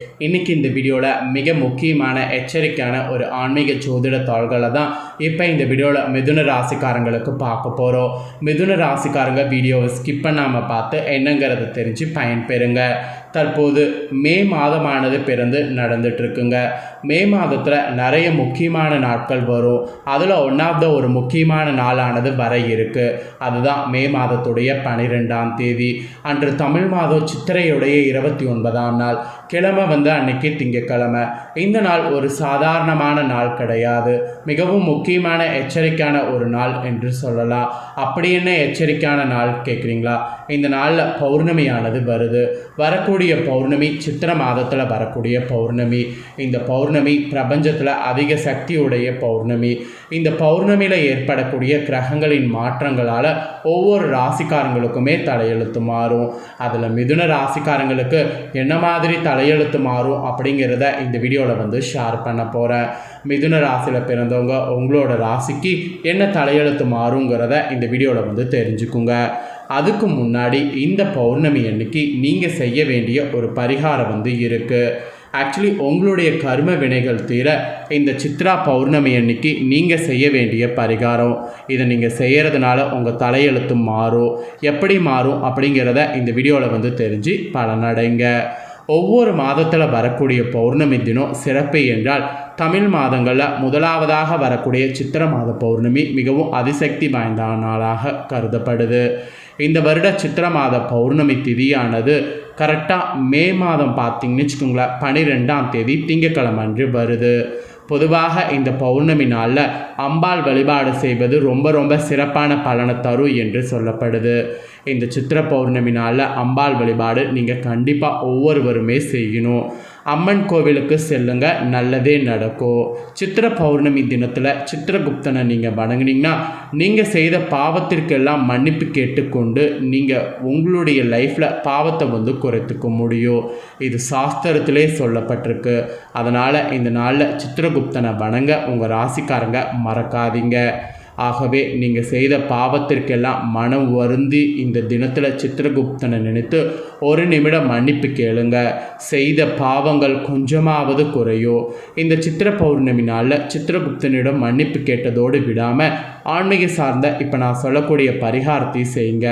இன்றைக்கி இந்த வீடியோவில் மிக முக்கியமான எச்சரிக்கையான ஒரு ஆன்மீக ஜோதிட தாள்களை தான் இப்போ இந்த வீடியோவில் மிதுன ராசிக்காரங்களுக்கு பார்க்க போகிறோம் மிதுன ராசிக்காரங்க வீடியோவை ஸ்கிப் பண்ணாமல் பார்த்து என்னங்கிறத தெரிஞ்சு பயன்பெறுங்க. தற்போது மே மாதமானது பிறந்து நடந்துட்டுருக்குங்க மே மாதத்தில் நிறைய முக்கியமான நாட்கள் வரும். அதில் ஒன்றாவது ஒரு முக்கியமான நாளானது வர இருக்குது அதுதான் மே மாதத்துடைய பனிரெண்டாம் தேதி. அன்று தமிழ் மாதம் சித்திரையுடைய இருபத்தி ஒன்பதாம் நாள். கிழமை வந்து அன்னைக்கு திங்கக்கிழமை இந்த நாள் ஒரு சாதாரணமான நாள் கிடையாது. மிகவும் முக்கியமான எச்சரிக்கையான ஒரு நாள் என்று சொல்லலாம். அப்படி என்ன எச்சரிக்கையான நாள் கேட்குறீங்களா இந்த நாளில் பௌர்ணமியானது வருது. வரக்கூடிய பௌர்ணமி சித்திர மாதத்தில் வரக்கூடிய பௌர்ணமி. இந்த பௌர்ணமி பௌர்ணமி பிரபஞ்சத்தில் அதிக சக்தியுடைய பௌர்ணமி. இந்த பௌர்ணமியில் ஏற்படக்கூடிய கிரகங்களின் மாற்றங்களால் ஒவ்வொரு ராசிக்காரங்களுக்குமே தலையெழுத்து மாறும். அதில் மிதுன ராசிக்காரங்களுக்கு என்ன மாதிரி தலையெழுத்து மாறும் அப்படிங்கிறத இந்த வீடியோவில் வந்து ஷேர் பண்ண போகிறேன் மிதுன ராசியில் பிறந்தவங்க உங்களோட ராசிக்கு என்ன தலையெழுத்து மாறுங்கிறத இந்த வீடியோவில் வந்து தெரிஞ்சுக்குங்க. அதுக்கு முன்னாடி இந்த பௌர்ணமி அன்னைக்கு நீங்கள் செய்ய வேண்டிய ஒரு பரிகாரம் வந்து இருக்குது ஆக்சுவலி உங்களுடைய கர்ம வினைகள் தீர இந்த சித்ரா பௌர்ணமி அன்னைக்கு நீங்கள் செய்ய வேண்டிய பரிகாரம். இதை நீங்கள் செய்கிறதுனால உங்கள் தலையெழுத்து மாறும். எப்படி மாறும் அப்படிங்கிறத இந்த வீடியோவில் வந்து தெரிஞ்சு பலனடைங்க. ஒவ்வொரு மாதத்தில் வரக்கூடிய பௌர்ணமி தினம் சிறப்பு என்றால் தமிழ் மாதங்களில் முதலாவதாக வரக்கூடிய சித்திர மாத பௌர்ணமி மிகவும் அதிசக்தி வாய்ந்த நாளாக கருதப்படுது. இந்த வருட சித்திர மாத பௌர்ணமி திதியானது கரெக்டாக மே மாதம் பார்த்தீங்கன்னு வச்சுக்கோங்களேன் பனிரெண்டாம் தேதி திங்கக்கிழமை அன்று வருது. பொதுவாக இந்த பௌர்ணமி நாளில் அம்பாள் வழிபாடு செய்வது ரொம்ப ரொம்ப சிறப்பான பலனை தரும் என்று சொல்லப்படுது. இந்த சித்திர பௌர்ணமி நாளில் அம்பாள் வழிபாடு நீங்கள் கண்டிப்பாக ஒவ்வொருவருமே செய்யணும். அம்மன் கோவிலுக்கு செல்லுங்க நல்லதே நடக்கும். சித்திர பௌர்ணமி தினத்தில் சித்திரகுப்தனை நீங்கள் வணங்குனீங்கன்னா நீங்கள் செய்த பாவத்திற்கெல்லாம் மன்னிப்பு கேட்டுக்கொண்டு நீங்கள் உங்களுடைய லைஃப்பில் பாவத்தை வந்து குறைத்துக்க முடியும். இது சாஸ்திரத்திலே சொல்லப்பட்டிருக்கு. அதனால் இந்த நாளில் சித்திரகுப்தனை வணங்க உங்கள் ராசிக்காரங்க மறக்காதீங்க. ஆகவே நீங்கள் செய்த பாவத்திற்கெல்லாம் மனம் வருந்தி இந்த தினத்தில் சித்திரகுப்தனை நினைத்து ஒரு நிமிடம் மன்னிப்பு கேளுங்க. செய்த பாவங்கள் கொஞ்சமாவது குறையோ. இந்த சித்திர பௌர்ணமி நாளில் சித்திரகுப்தனிடம் மன்னிப்பு கேட்டதோடு விடாமல் ஆன்மீக சார்ந்த இப்போ நான் சொல்லக்கூடிய பரிகாரத்தை செய்யுங்க.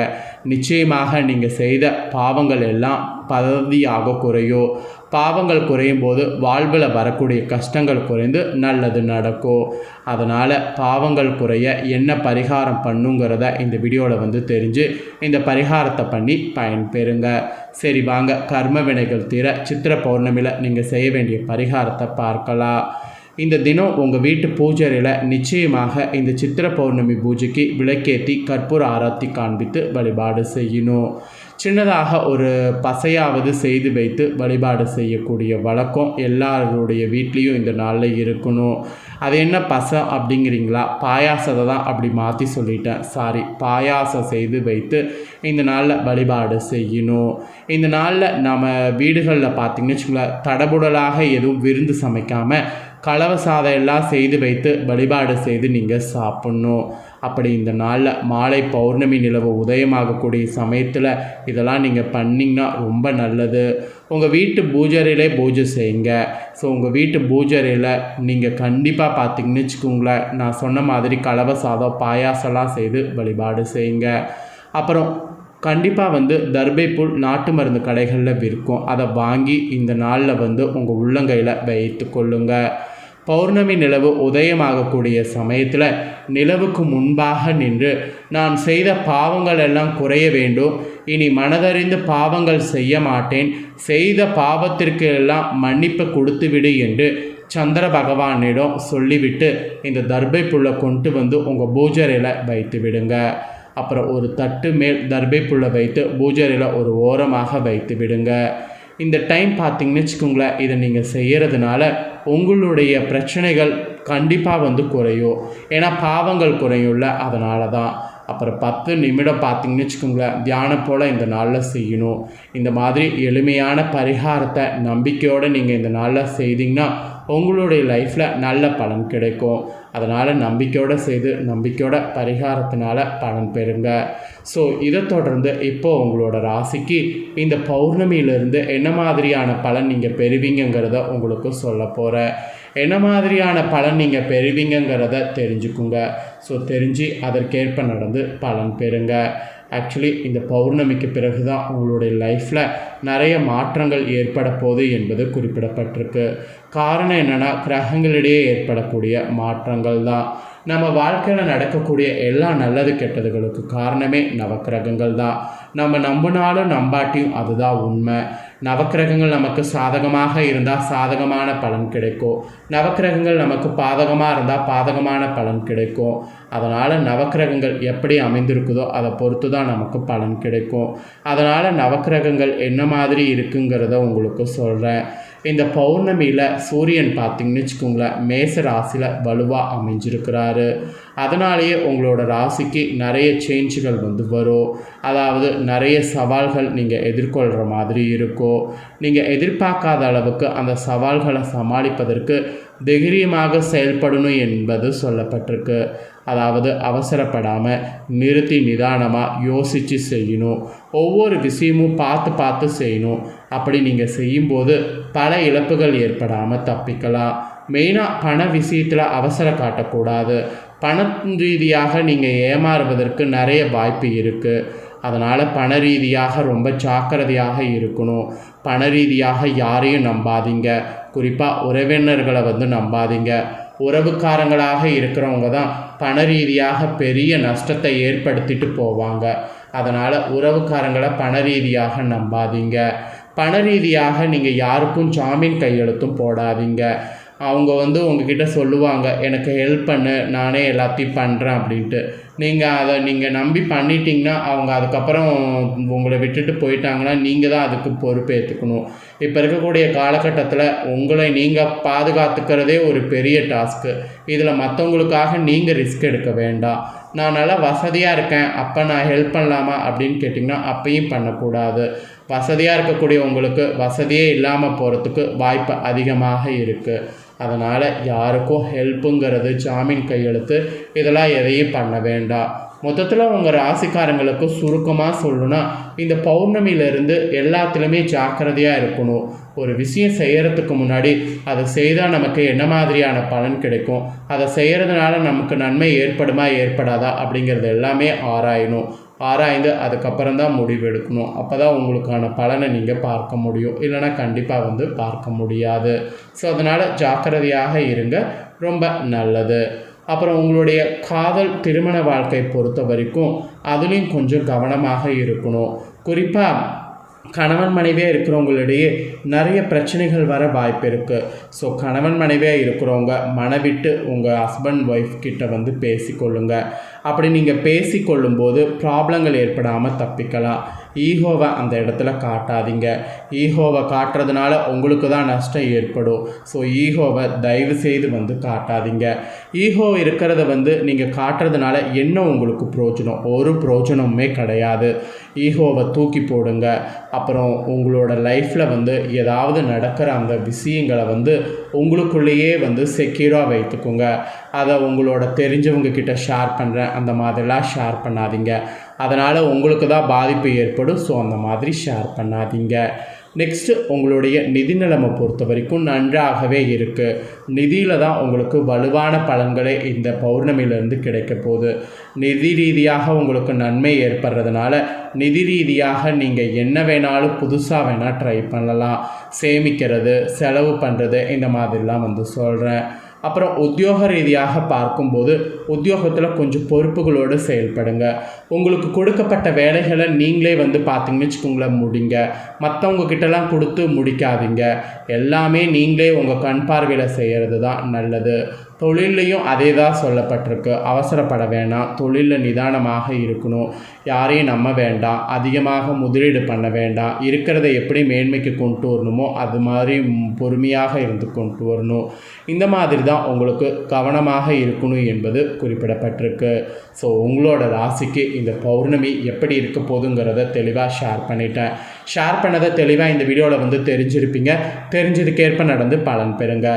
நிச்சயமாக நீங்கள் செய்த பாவங்கள் எல்லாம் பதவியாக குறையும் பாவங்கள் குறையும் போது வாழ்வில் வரக்கூடிய கஷ்டங்கள் குறைந்து நல்லது நடக்கும் அதனால் பாவங்கள் குறைய என்ன பரிகாரம் பண்ணுங்கிறத இந்த வீடியோவில் வந்து தெரிஞ்சு இந்த பரிகாரத்தை பண்ணி பயன்பெறுங்க. சரி வாங்க. கர்ம வினைகள் தீர சித்திர பௌர்ணமியில் நீங்கள் செய்ய வேண்டிய பரிகாரத்தை பார்க்கலாம். இந்த தினம் உங்கள் வீட்டு பூஜையில் நிச்சயமாக இந்த சித்திர பௌர்ணமி பூஜைக்கு விளக்கேற்றி கற்பூர ஆராத்தி காண்பித்து வழிபாடு செய்யணும். சின்னதாக ஒரு பசையாவது செய்து வைத்து வழிபாடு செய்யக்கூடிய வழக்கம் எல்லாருடைய வீட்லேயும் இந்த நாளில் இருக்கணும். அது என்ன பசம் அப்படிங்கிறீங்களா? பாயாசத்தை தான் அப்படி மாற்றி சொல்லிட்டேன். சாரி பாயாசம் செய்து வைத்து இந்த நாளில் வழிபாடு செய்யணும். இந்த நாளில் நம்ம வீடுகளில் பார்த்திங்கன்னு வச்சுக்கோங்களேன் தடபுடலாக எதுவும் விருந்து சமைக்காமல் கலவை சாதம் எல்லாம் செய்து வைத்து வழிபாடு செய்து நீங்கள் சாப்பிட்ணும். அப்படி இந்த நாளில் மாலை பௌர்ணமி நிலவு உதயமாகக்கூடிய சமயத்தில் இதெல்லாம் நீங்கள் பண்ணிங்கன்னா ரொம்ப நல்லது. உங்கள் வீட்டு பூஜரையிலே பூஜை செய்யுங்க. ஸோ உங்கள் வீட்டு பூஜரையில் நீங்கள் கண்டிப்பாக பார்த்தீங்கன்னு வச்சுக்கோங்களேன் நான் சொன்ன மாதிரி கலவை சாதம் பாயாசம்லாம் செய்து வழிபாடு செய்யுங்க. அப்புறம் கண்டிப்பாக வந்து தர்பைப்புல் நாட்டு மருந்து கடைகளில் விற்கும். அதை வாங்கி இந்த நாளில் வந்து உங்கள் உள்ளங்கையில் வைத்து கொள்ளுங்கள் பௌர்ணமி நிலவு உதயமாகக்கூடிய சமயத்தில் நிலவுக்கு முன்பாக நின்று நான் செய்த பாவங்கள் எல்லாம் குறைய வேண்டும். இனி மனதறிந்து பாவங்கள் செய்ய மாட்டேன். செய்த பாவத்திற்கு எல்லாம் மன்னிப்பு கொடுத்துவிடு என்று சந்திர பகவானிடம் சொல்லிவிட்டு இந்த தர்பை புல்லை கொண்டு வந்து உங்கள் பூஜரையில் வைத்து விடுங்க. அப்புறம் ஒரு தட்டு மேல் தர்பை புல்லை வைத்து பூஜரையில் ஒரு ஓரமாக வைத்து விடுங்க. இந்த டைம் பார்த்திங்கன்னு வச்சுக்கோங்களேன் இதை நீங்கள் செய்கிறதுனால உங்களுடைய பிரச்சனைகள் கண்டிப்பாக வந்து குறையும். ஏன்னா பாவங்கள் குறையும்ல அதனால தான் அப்புறம் பத்து நிமிடம் பார்த்தீங்கன்னு வச்சுக்கோங்களேன் தியானம் போல் இந்த நாளில் செய்யணும். இந்த மாதிரி எளிமையான பரிகாரத்தை நம்பிக்கையோடு நீங்கள் இந்த நாளில் செய்தீங்கன்னா உங்களுடைய லைஃப்பில் நல்ல பலன் கிடைக்கும். அதனால் நம்பிக்கையோடு செய்து நம்பிக்கையோட பரிகாரத்தினால பலன் பெறுங்க. ஸோ இதை தொடர்ந்து இப்போது உங்களோட ராசிக்கு இந்த பௌர்ணமியிலிருந்து என்ன மாதிரியான பலன் நீங்கள் பெறுவீங்கங்கிறத உங்களுக்கு சொல்ல போகிறேன் என்ன மாதிரியான பலன் நீங்கள் பெறுவீங்கங்கிறத தெரிஞ்சுக்குங்க. ஸோ தெரிஞ்சு அதற்கேற்ப நடந்து பலன் பெறுங்க. ஆக்சுவலி இந்த பௌர்ணமிக்கு பிறகு தான் உங்களுடைய லைஃப்பில் நிறைய மாற்றங்கள் ஏற்பட போகுது என்பது குறிப்பிடப்பட்டிருக்கு. காரணம் என்னென்னா கிரகங்களிடையே ஏற்படக்கூடிய மாற்றங்கள் தான். நம்ம வாழ்க்கையில் நடக்கக்கூடிய எல்லா நல்லது கெட்டதுகளுக்கு காரணமே நவக்கிரகங்கள் தான். நம்ம நம்பினாலும் நம்பாட்டியும் அதுதான் உண்மை. நவக்கிரகங்கள் நமக்கு சாதகமாக இருந்தால் சாதகமான பலன் கிடைக்கும். நவக்கிரகங்கள் நமக்கு பாதகமாக இருந்தால் பாதகமான பலன் கிடைக்கும். அதனால் நவக்கிரகங்கள் எப்படி அமைந்திருக்குதோ அதை பொறுத்து தான் நமக்கு பலன் கிடைக்கும். அதனால் நவக்கிரகங்கள் என்ன மாதிரி இருக்குங்கிறத உங்களுக்கு சொல்கிறேன் இந்த பௌர்ணமியில் சூரியன் பார்த்திங்கன்னு வச்சுக்கோங்களேன் மேச ராசியில் வலுவாக அமைஞ்சிருக்கிறாரு. அதனாலேயே உங்களோட ராசிக்கு நிறைய சேஞ்சுகள் வந்து வரும். அதாவது நிறைய சவால்கள் நீங்கள் எதிர்கொள்கிற மாதிரி இருக்கும். நீங்கள் எதிர்பார்க்காத அளவுக்கு அந்த சவால்களை சமாளிப்பதற்கு தைரியமாக செயல்படணும் என்பது சொல்லப்பட்டிருக்கு. அதாவது அவசரப்படாமல் நிறுத்தி நிதானமாக யோசித்து செய்யணும். ஒவ்வொரு விஷயமும் பார்த்து பார்த்து செய்யணும். அப்படி நீங்கள் செய்யும்போது பல இழப்புகள் ஏற்படாமல் தப்பிக்கலாம். மெயினாக பண விஷயத்தில் அவசரம் காட்டக்கூடாது. பண ரீதியாக நீங்கள் ஏமாறுவதற்கு நிறைய வாய்ப்பு இருக்குது அதனால் பண ரீதியாக ரொம்ப ஜாக்கிரதையாக இருக்கணும். பண ரீதியாக யாரையும் நம்பாதீங்க. குறிப்பாக உறவினர்களை வந்து நம்பாதீங்க. உறவுக்காரங்களாக இருக்கிறவங்க தான் பண ரீதியாக பெரிய நஷ்டத்தை ஏற்படுத்திட்டு போவாங்க. அதனால் உறவுக்காரங்களை பண ரீதியாக நம்பாதீங்க. பண ரீதியாக நீங்கள் யாருக்கும் ஜாமீன் கையெழுத்தும் போடாதீங்க. அவங்க வந்து உங்ககிட்ட சொல்லுவாங்க எனக்கு ஹெல்ப் பண்ணு நானே எல்லாத்தையும் பண்ணுறேன் அப்படின்ட்டு. நீங்கள் அதை நீங்கள் நம்பி பண்ணிட்டீங்கன்னா அவங்க அதுக்கப்புறம் உங்களை விட்டுட்டு போயிட்டாங்கன்னா நீங்கள் தான் அதுக்கு பொறுப்பேற்றுக்கணும் இப்போ இருக்கக்கூடிய காலகட்டத்தில் உங்களை நீங்கள் பாதுகாத்துக்கிறதே ஒரு பெரிய டாஸ்க்கு இதில் மற்றவங்களுக்காக நீங்கள் ரிஸ்க் எடுக்க வேண்டாம். நான் நல்லா வசதியாக இருக்கேன் அப்போ நான் ஹெல்ப் பண்ணலாமா அப்படின்னு கேட்டிங்கன்னா அப்பையும் பண்ணக்கூடாது. வசதியாக இருக்கக்கூடிய உங்களுக்கு வசதியே இல்லாமல் போகிறதுக்கு வாய்ப்பு அதிகமாக இருக்குது அதனால் யாருக்கும் ஹெல்ப்புங்கிறது ஜாமீன் கையெழுத்து இதெல்லாம் எதையும் பண்ண வேண்டாம். மொத்தத்தில் உங்கள் ராசிக்காரங்களுக்கு சுருக்கமாக சொல்லணும்னா இந்த பௌர்ணமியிலேருந்து எல்லாத்துலேயுமே ஜாக்கிரதையாக இருக்கணும். ஒரு விஷயம் செய்கிறதுக்கு முன்னாடி அதை செய்தால் நமக்கு என்ன மாதிரியான பலன் கிடைக்கும்? அதை செய்கிறதுனால நமக்கு நன்மை ஏற்படுமா ஏற்படாதா அப்படிங்கிறது எல்லாமே ஆராயணும். ஆராய்ந்து அதுக்கப்புறம் தான் முடிவு எடுக்கணும். அப்போ தான் உங்களுக்கான பலனை நீங்கள் பார்க்க முடியும். இல்லைனா கண்டிப்பாக வந்து பார்க்க முடியாது. ஸோ அதனால் ஜாக்கிரதையாக இருங்க. ரொம்ப நல்லது. அப்புறம் உங்களுடைய காதல் திருமண வாழ்க்கை பொறுத்த வரைக்கும் அதுலேயும் கொஞ்சம் கவனமாக இருக்கணும். குறிப்பாக கணவன் மனைவியாக இருக்கிறவங்களிடையே நிறைய பிரச்சனைகள் வர வாய்ப்பு இருக்குது ஸோ கணவன் மனைவியாக இருக்கிறவங்க மனவிட்டு உங்கள் ஹஸ்பண்ட் ஒய்ஃப் கிட்ட வந்து பேசிக்கொள்ளுங்க. அப்படி நீங்கள் பேசிக்கொள்ளும்போது ப்ராப்ளங்கள் ஏற்படாமல் தப்பிக்கலாம். ஈகோவை அந்த இடத்துல காட்டாதீங்க. ஈகோவை காட்டுறதுனால உங்களுக்கு தான் நஷ்டம் ஏற்படும். ஸோ ஈகோவை தயவு செய்து வந்து காட்டாதீங்க. ஈகோ இருக்கிறத வந்து நீங்கள் காட்டுறதுனால என்ன உங்களுக்கு பிரோஜனம்? ஒரு பிரோஜனமுமே கிடையாது. ஈகோவை தூக்கி போடுங்க. அப்புறம் உங்களோட லைஃப்பில் வந்து ஏதாவது நடக்கிற அந்த விஷயங்களை வந்து உங்களுக்குள்ளேயே வந்து செக்யூராக வைத்துக்கோங்க. அதை உங்களோட தெரிஞ்சவங்க கிட்ட ஷேர் பண்ணுறேன் அந்த மாதிரிலாம் ஷேர் பண்ணாதீங்க. அதனால் உங்களுக்கு தான் பாதிப்பு ஏற்படும். ஸோ அந்த மாதிரி ஷேர் பண்ணாதீங்க. நெக்ஸ்ட்டு உங்களுடைய நிதி நிலைமை பொறுத்த வரைக்கும் நன்றாகவே இருக்குது நிதியில் தான் உங்களுக்கு வலுவான பலன்களே இந்த பௌர்ணமியிலேருந்து கிடைக்க போகுது. நிதி ரீதியாக உங்களுக்கு நன்மை ஏற்படுறதுனால நிதி ரீதியாக நீங்கள் என்ன வேணாலும் புதுசாக வேணால் ட்ரை பண்ணலாம். சேமிக்கிறது செலவு பண்ணுறது இந்த மாதிரிலாம் வந்து சொல்கிறேன் அப்புறம் உத்தியோக ரீதியாக பார்க்கும்போது உத்தியோகத்தில் கொஞ்சம் பொறுப்புகளோடு செயல்படுங்க. உங்களுக்கு கொடுக்கப்பட்ட வேலைகளை நீங்களே வந்து பார்த்தீங்கன்னு வச்சுக்கோங்களேன் முடிங்க. மற்றவங்க கிட்டலாம் கொடுத்து முடிக்காதீங்க. எல்லாமே நீங்களே உங்கள் கண் பார்வையில் செய்கிறது தான் நல்லது. தொழில்லையும் அதே தான் சொல்லப்பட்டிருக்கு. அவசரப்பட வேணாம். தொழிலில் நிதானமாக இருக்கணும். யாரையும் நம்ப வேண்டாம். அதிகமாக முதலீடு பண்ண வேண்டாம். இருக்கிறத எப்படி மேன்மைக்கு கொண்டு வரணுமோ அது மாதிரி பொறுமையாக இருந்து கொண்டு வரணும். இந்த மாதிரி தான் உங்களுக்கு கவனமாக இருக்கணும் என்பது குறிப்பிடப்பட்டிருக்கு. ஸோ உங்களோட ராசிக்கு இந்த பௌர்ணமி எப்படி இருக்க போதுங்கிறத தெளிவாக ஷேர் பண்ணிட்டேன். ஷேர் பண்ணதை தெளிவாக இந்த வீடியோவில் வந்து தெரிஞ்சிருப்பீங்க. தெரிஞ்சதுக்கேற்ப நடந்து பலன் பெறுங்க.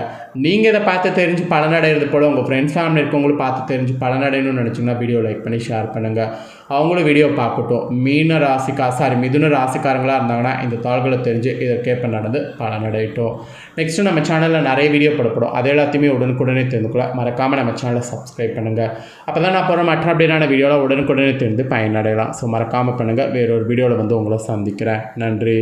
நீங்கள் இதை பார்த்து தெரிஞ்சு பலனடைகிறது போல் உங்கள் ஃப்ரெண்ட்ஸ் ஃபேமிலி இருக்கவங்களும் பார்த்து தெரிஞ்சு பலனடையணும்னு நினச்சிங்கன்னா வீடியோ லைக் பண்ணி ஷேர் பண்ணுங்கள் அவங்களும் வீடியோ பார்க்கட்டும். மீன ராசிக்கா சாரி மிதுன ராசிக்காரங்களாக இருந்தாங்கன்னா இந்த தாள்களை தெரிஞ்சு இதற்கேற்ப நடந்து பலனடையட்டும் நெக்ஸ்ட்டு நம்ம சேனலில் நிறைய வீடியோ போடப்படும் அது எல்லாத்தையுமே உடனுக்குடனே தெரிந்துக்கொள்ள மறக்காமல் நம்ம சேனலை சப்ஸ்கிரைப் பண்ணுங்கள் அப்போ தான் நான் போகிற மற்ற அப்படியான வீடியோவில் உடனுக்குடனே தெரிந்து பயனடையலாம். ஸோ மறக்காமல் பண்ணுங்கள் வேறொரு வீடியோவில் வந்து உங்களை சந்திக்கிறேன். நன்றி.